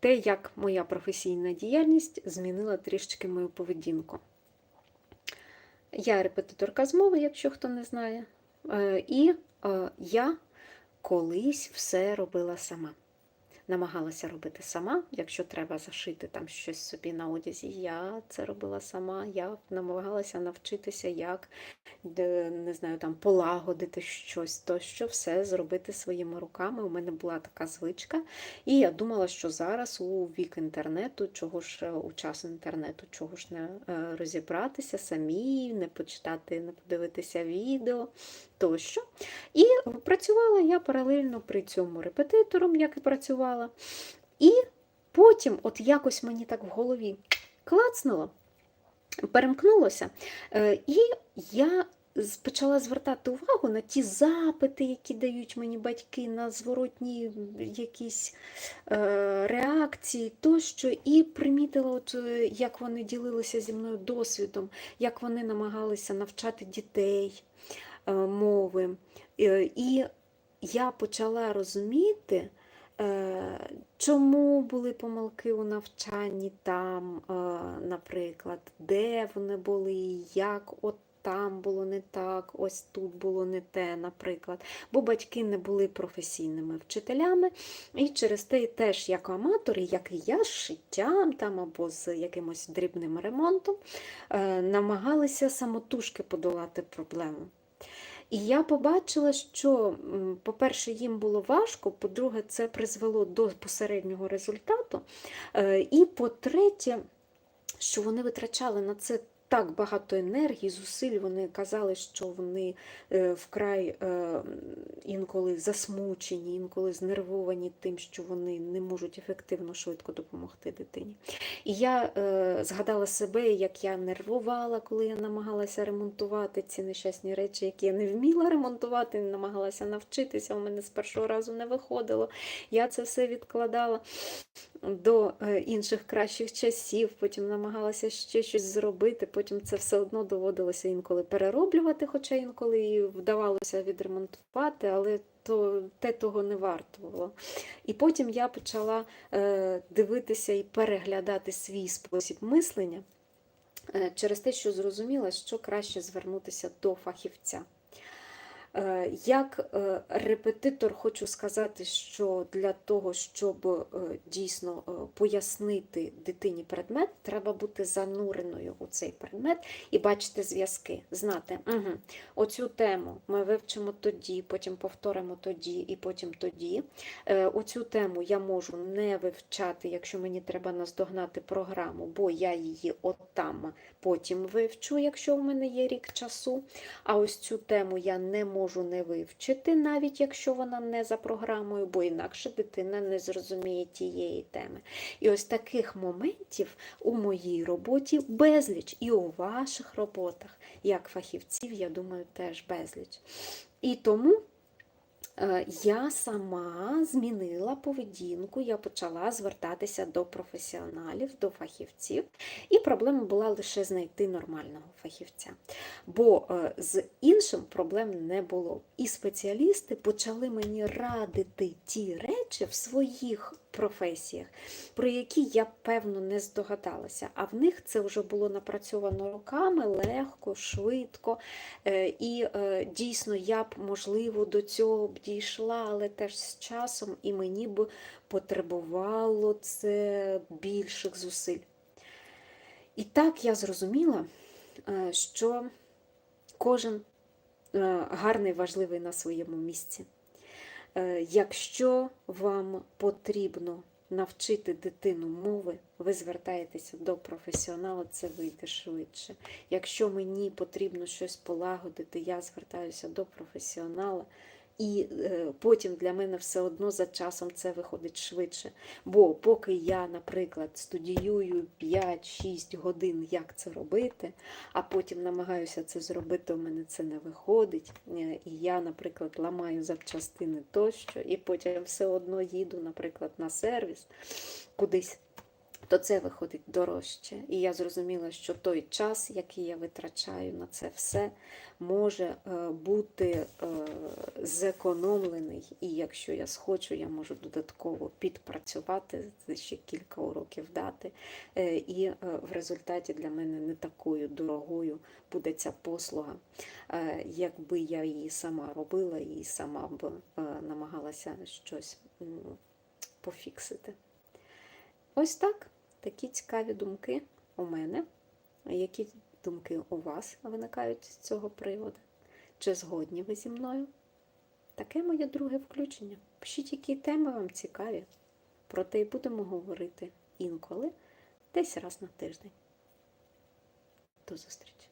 те, як моя професійна діяльність змінила трішечки мою поведінку. Я репетиторка з мови, якщо хто не знає, Е, і е, я колись все робила сама. Намагалася робити сама, якщо треба зашити там щось собі на одязі. Я це робила сама. Я намагалася навчитися, як не знаю, там полагодити щось, тощо все зробити своїми руками. У мене була така звичка. І я думала, що зараз у вік інтернету, чого ж е, у час інтернету, чого ж не е, розібратися самі, не почитати, не подивитися відео тощо. І працювала я паралельно при цьому репетитором, як і працювала. І потім, от якось мені так в голові клацнуло, перемкнулося, е, і я почала звертати увагу на ті запити, які дають мені батьки, на зворотні якісь е, реакції тощо, і примітила, от, е, як вони ділилися зі мною досвідом, як вони намагалися навчати дітей мови. Е, І я почала розуміти, е, чому були помилки у навчанні там, е, наприклад, де вони були, як от там було не так, ось тут було не те, наприклад. Бо батьки не були професійними вчителями, і через те теж як аматори, як і я, з шиттям там або з якимось дрібним ремонтом, е, намагалися самотужки подолати проблему. І я побачила, що, по-перше, їм було важко, по-друге, це призвело до посереднього результату. Е, І по-третє, що вони витрачали на це так багато енергії, зусиль. Вони казали, що вони е, вкрай е, інколи засмучені, інколи знервовані тим, що вони не можуть ефективно швидко допомогти дитині. І я е, згадала себе, як я нервувала, коли я намагалася ремонтувати ці нещасні речі, які я не вміла ремонтувати, не намагалася навчитися. У мене з першого разу не виходило. Я це все відкладала до е, інших кращих часів, потім намагалася ще щось зробити, потім це все одно доводилося інколи перероблювати, хоча інколи і вдавалося відремонтувати, але то, те того не варто було. І потім я почала е, дивитися і переглядати свій спосіб мислення е, через те, що зрозуміла, що краще звернутися до фахівця. Е, Як е, репетитор хочу сказати, що для того, щоб е, дійсно пояснити дитині предмет, треба бути зануреною у цей предмет і бачити зв'язки, знати, угу, оцю тему ми вивчимо тоді, потім повторимо тоді і потім тоді. Оцю тему я можу не вивчати, якщо мені треба наздогнати програму, бо я її отам потім вивчу, якщо в мене є рік часу. А ось цю тему я не можу не вивчити, навіть якщо вона не за програмою, бо інакше дитина не зрозуміє тієї теми. І ось таких моментів у моїй роботі безліч, і у ваших роботах, як фахівців, я думаю, теж безліч. І тому я сама змінила поведінку, я почала звертатися до професіоналів, до фахівців, і проблема була лише знайти нормального фахівця. Бо е, з іншим проблем не було. І спеціалісти почали мені радити ті речі в своїх професіях, про які я певно не здогадалася. А в них це вже було напрацьовано роками, легко, швидко. Е, І е, дійсно я б, можливо, до цього б дійшла, але теж з часом і мені б потребувало це більших зусиль. І так я зрозуміла, е, що кожен гарний, важливий на своєму місці. Е, Якщо вам потрібно навчити дитину мови, ви звертаєтеся до професіонала, це вийде швидше. Якщо мені потрібно щось полагодити, я звертаюся до професіонала. І е, потім для мене все одно за часом це виходить швидше. Бо поки я, наприклад, студіюю 5-6 годин, як це робити, а потім намагаюся це зробити, у мене це не виходить. Е, І я, наприклад, ламаю запчастини тощо, і потім все одно їду, наприклад, на сервіс кудись. То це виходить дорожче. І я зрозуміла, що той час, який я витрачаю на це все, може е, бути е, зекономлений. І якщо я схочу, я можу додатково підпрацювати, ще кілька уроків дати. Е, І в результаті для мене не такою дорогою буде ця послуга, якби я її сама робила і сама б намагалася щось пофіксити. Ось так. Такі цікаві думки у мене. Які думки у вас виникають з цього приводу? Чи згодні ви зі мною? Таке моє друге включення. Пишіть, які теми вам цікаві. Про те й будемо говорити інколи, десь раз на тиждень. До зустрічі!